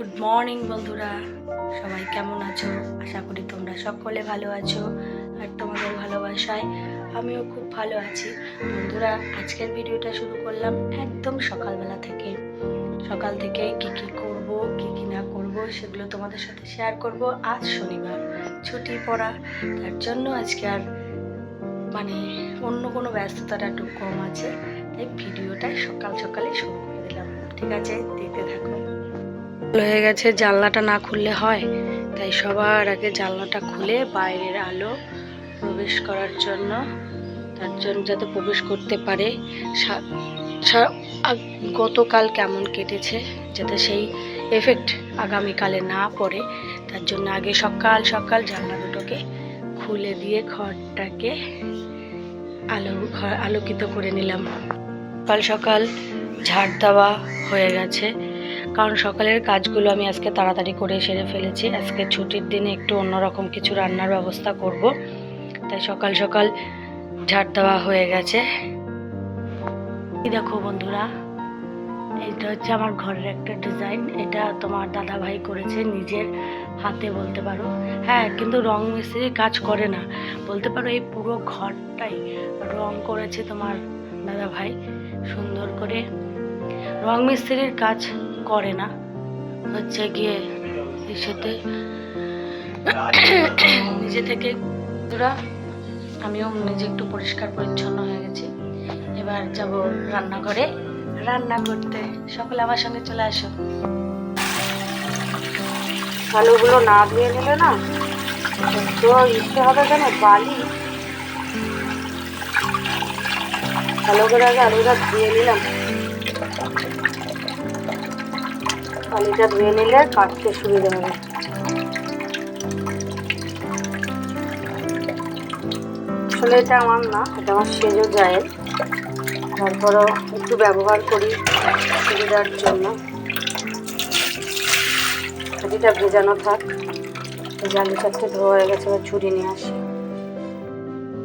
Good morning বন্ধুরা। সবাই কেমন আছো? আশা করি তোমরা সকলে ভালো আছো আর তোমাদের ভালোবাসায় আমিও খুব ভালো আছি। বন্ধুরা, আজকের ভিডিওটা শুরু করলাম একদম সকালবেলা থেকে। সকাল থেকে কি কি করব, কি কি না করব, সেগুলো তোমাদের সাথে শেয়ার করব আজ শনিবার, ছুটি পড়া। তার জন্য আজকে আর মানে অন্য কোনো ব্যস্ততাটা একটু কম আছে, তাই ভিডিওটা সকাল সকালে শুরু করে দিলাম। ঠিক আছে, দেখতে থাকো। হয়ে গেছে, জানলাটা না খুললে হয়। তাই সবার আগে জানলাটা খুলে বাইরের আলো প্রবেশ করার জন্য, তার জন্য যাতে প্রবেশ করতে পারে। গতকাল কেমন কেটেছে, যাতে সেই এফেক্ট আগামীকালে না পড়ে, তার জন্য আগে সকাল সকাল জানলা দুটোকে খুলে দিয়ে ঘরটাকে আলো আলোকিত করে নিলাম। সকাল সকাল ঝাড় দেওয়া হয়ে গেছে। কারণ সকালের কাজগুলো আমি আজকে তাড়াতাড়ি করে সেরে ফেলেছি। আজকে ছুটির দিনে একটু অন্যরকম কিছু রান্নার ব্যবস্থা করব। তাই সকাল সকাল ঝাড় দেওয়া হয়ে গেছে। দেখো বন্ধুরা এটা হচ্ছে আমার ঘরের একটা ডিজাইন। এটা তোমার দাদা ভাই করেছে নিজের হাতে বলতে পারো। হ্যাঁ কিন্তু রং মিস্ত্রি কাজ করে না। বলতে পারো এই পুরো ঘরটাই রং করেছে তোমার দাদা ভাই সুন্দর করে রং মিস্ত্রির কাজ করে না। হচ্ছে গিয়ে এসেতে নিজে থেকে আমিও নিজে একটু পরিষ্কার পরিচ্ছন্ন হয়ে গেছি। এবার যাব রান্নাঘরে। রান্না করতে। সকলে আমার সঙ্গে চলে আসো। আলুগুলো না ধুয়ে নিলে না তো ইচ্ছে হবে কেন? বালি। ভালো করে আগে আলুটা ধুয়ে নিলাম। আলুটা ধুয়ে নিলে কাটতে সুবিধা হবে। আসলে এটা আমার না, এটা আমার সেজো যায় তারপরও একটু ব্যবহার করি সুবিধার জন্য। ছুরিটা ভেজানো থাক। আলু চারটে ধোয়া হয়ে গেছে, এবার ছুরি নিয়ে আসি।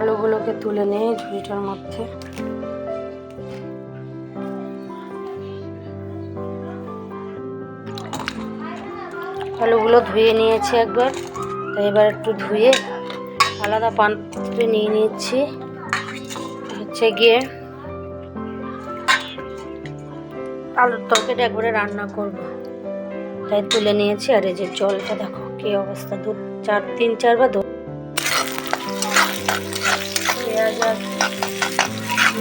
আলুগুলোকে তুলে নিয়ে ঝুড়িটার মধ্যে। আলুগুলো ধুয়ে নিয়েছি একবার। তো এবার একটু ধুয়ে আলাদা পাত্রে নিয়ে নিচ্ছি। হচ্ছে গিয়ে আলুর তরকারিটা একবারে রান্না করব। তাই তুলে নিয়েছি আর এই যে জলটা দেখো কি অবস্থা। দু, চার, তিন চারবার দু পেঁয়াজ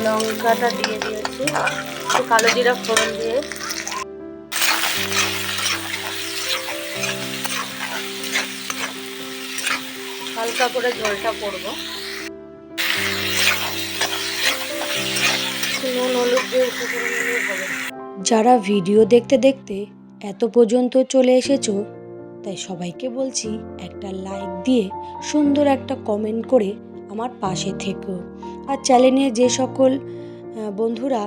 লঙ্কাটা দিয়ে দিয়েছি। কালো জিরা ফোড়ন দিয়ে হালকা করে জলটা হবে। যারা ভিডিও দেখতে দেখতে এত পর্যন্ত চলে এসেছ, তাই সবাইকে বলছি একটা লাইক দিয়ে সুন্দর একটা কমেন্ট করে আমার পাশে থেকো। আর চ্যানেলে যে সকল বন্ধুরা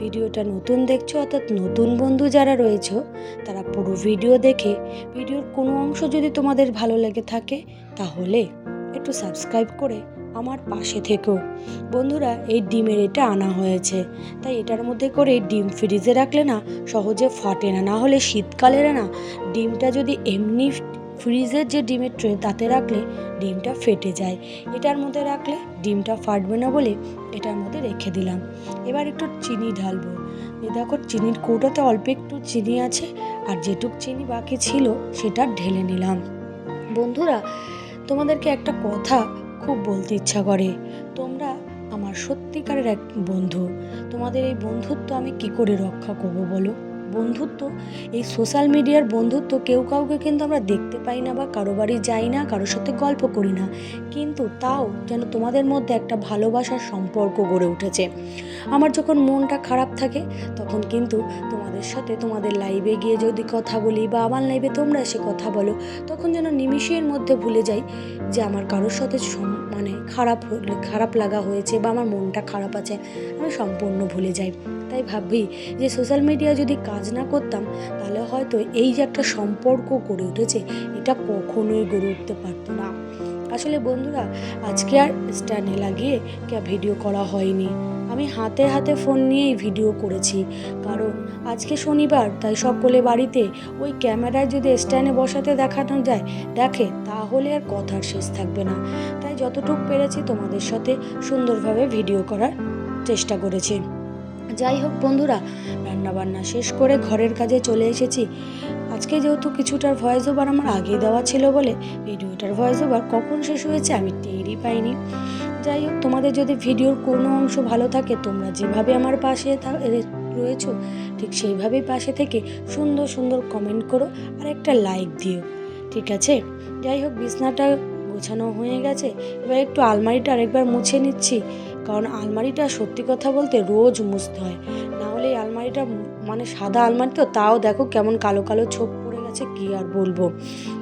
ভিডিওটা নতুন দেখছ, অর্থাৎ নতুন বন্ধু যারা রয়েছে, তারা পুরো ভিডিও দেখে, ভিডিওর কোনো অংশ যদি তোমাদের ভালো লেগে থাকে, তাহলে একটু সাবস্ক্রাইব করে আমার পাশে থেকেও বন্ধুরা, এই ডিমের এটা আনা হয়েছে। তাই এটার মধ্যে করে ডিম ফ্রিজে রাখলে না, সহজে ফাটে না। না হলে শীতকালের না, ডিমটা যদি এমনি ফ্রিজের যে ডিমের ট্রে তাতে রাখলে ডিমটা ফেটে যায়। এটার মধ্যে রাখলে ডিমটা ফাটবে না বলে এটার মধ্যে রেখে দিলাম। এবার একটু চিনি ঢালবো। এ দেখো চিনির কৌটোতে অল্প একটু চিনি আছে আর যেটুক চিনি বাকি ছিল সেটা ঢেলে নিলাম। বন্ধুরা, তোমাদেরকে একটা কথা খুব বলতে ইচ্ছা করে। তোমরা আমার সত্যিকারের এক বন্ধু। তোমাদের এই বন্ধুত্ব আমি কি করে রক্ষা করব বলো? বন্ধুত্ব। এই সোশ্যাল মিডিয়ার বন্ধুত্ব কেউ কাউকে কিন্তু আমরা দেখতে পাই না বা কারও বাড়ি যাই না কারোর সাথে গল্প করি না। কিন্তু তাও যেন তোমাদের মধ্যে একটা ভালোবাসার সম্পর্ক গড়ে উঠেছে। আমার যখন মনটা খারাপ থাকে, তখন কিন্তু তোমাদের সাথে তোমাদের লাইভে গিয়ে যদি কথা বলি বা আমার লাইভে তোমরা এসে কথা বলো, তখন যেন নিমিষের মধ্যে ভুলে যাই যে আমার কারোর সাথে মানে খারাপ খারাপ লাগা হয়েছে বা আমার মনটা খারাপ আছে, আমি সম্পূর্ণ ভুলে যাই। তাই ভাবি যে সোশ্যাল মিডিয়া যদি কাজ না করতাম, তাহলে হয়তো এই যে একটা সম্পর্ক গড়ে উঠেছে, এটা কখনোই গড়ে উঠতে পারতো না। আসলে বন্ধুরা, আজকে আর স্ট্যান্ডে লাগিয়ে কে ভিডিও করা হয়নি। আমি হাতে হাতে ফোন নিয়েই ভিডিও করেছি। কারণ আজকে শনিবার, তাই সকলে বাড়িতে ওই ক্যামেরায় যদি স্ট্যান্ডে বসাতে দেখানো যায়, দেখে তাহলে আর কথার শেষ থাকবে না। তাই যতটুকু পেরেছি তোমাদের সাথে সুন্দরভাবে ভিডিও করার চেষ্টা করেছি। যাই হোক বন্ধুরা, রান্নাবান্না শেষ করে ঘরের কাজে চলে এসেছি। আজকে যেহেতু কিছুটার ভয়েস ওভার আমার আগে দেওয়া ছিল বলে ভিডিওটার ভয়েস ওভার কখন শেষ হয়েছে আমি টেরই পাইনি। যাই হোক, তোমাদের যদি ভিডিওর কোনো অংশ ভালো থাকে, তোমরা যেভাবে আমার পাশে রয়েছো, ঠিক সেইভাবেই পাশে থেকে সুন্দর সুন্দর কমেন্ট করো আর একটা লাইক দিও, ঠিক আছে? যাই হোক, বিছনাটা গোছানো হয়ে গেছে, এবার একটু আলমারিটা আরেকবার মুছে নিচ্ছি, কারণ আলমারিটা সত্যি কথা বলতে রোজ মুছতে হয়। না হলে এই আলমারিটা মানে সাদা আলমারি তো, তাও দেখো কেমন কালো কালো ছোপ পড়ে গেছে, কি আর বলব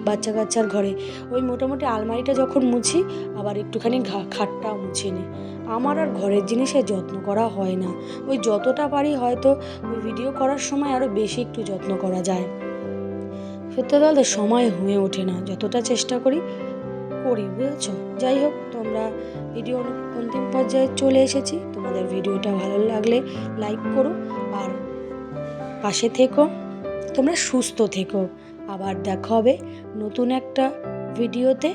বাচ্চা কাচ্চার ঘরে। ওই মোটামুটি আলমারিটা যখন মুছি, আবার একটুখানি খাটটাও মুছে নিই আমার আর ঘরের জিনিসে যত্ন করা হয় না। ওই যতটা পারি হয়তো ওই ভিডিও করার সময় আরও বেশি একটু যত্ন করা যায়। সত্যি বলতে সময় হয়ে ওঠে না, যতটা চেষ্টা করি করি বুঝেছ যাই হোক, তোমরা ভিডিও অন্তিম পর্যায়ে চলে এসেছি। তোমাদের ভিডিওটা ভালো লাগলে লাইক করো আর পাশে থেকো। তোমরা সুস্থ থেকো। আবার দেখা হবে নতুন একটা ভিডিওতে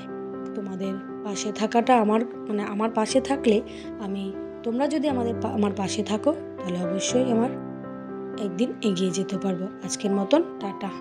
তোমাদের পাশে থাকাটা আমার মানে আমার পাশে থাকলে আমি তোমরা যদি আমাদের আমার পাশে থাকো, তাহলে অবশ্যই আমার একদিন এগিয়ে যেতে পারব। আজকের মতন, টাটা।